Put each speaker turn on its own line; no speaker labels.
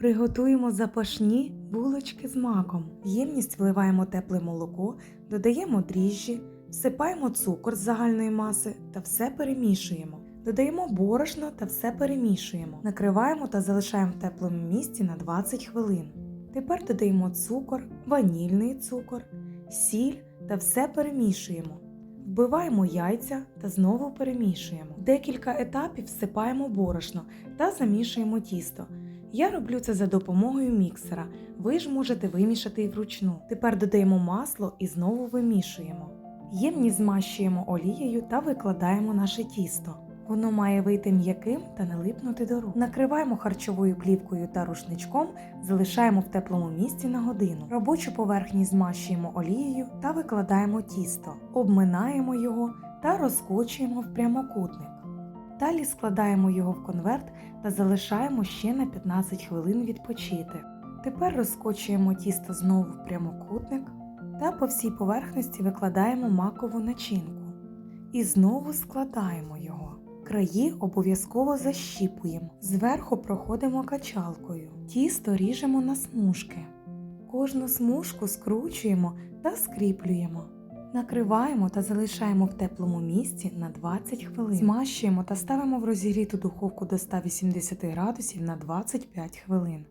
Приготуємо запашні булочки з маком. В ємність вливаємо тепле молоко, додаємо дріжджі, всипаємо цукор з загальної маси та все перемішуємо. Додаємо борошно та все перемішуємо. Накриваємо та залишаємо в теплому місці на 20 хвилин. Тепер додаємо цукор, ванільний цукор, сіль та все перемішуємо. Вбиваємо яйця та знову перемішуємо. Декілька етапів всипаємо борошно та замішуємо тісто. Я роблю це за допомогою міксера. Ви ж можете вимішати і вручну. Тепер додаємо масло і знову вимішуємо. Ємність змащуємо олією та викладаємо наше тісто. Воно має вийти м'яким та не липнути до рук. Накриваємо харчовою плівкою та рушничком, залишаємо в теплому місці на годину. Робочу поверхні змащуємо олією та викладаємо тісто, обминаємо його та розкочуємо в прямокутник. Далі складаємо його в конверт та залишаємо ще на 15 хвилин відпочити. Тепер розкочуємо тісто знову в прямокутник та по всій поверхності викладаємо макову начинку. І знову складаємо його. Краї обов'язково защіпуємо. Зверху проходимо качалкою. Тісто ріжемо на смужки. Кожну смужку скручуємо та скріплюємо. Накриваємо та залишаємо в теплому місці на 20 хвилин. Змащуємо та ставимо в розігріту духовку до 180 градусів на 25 хвилин.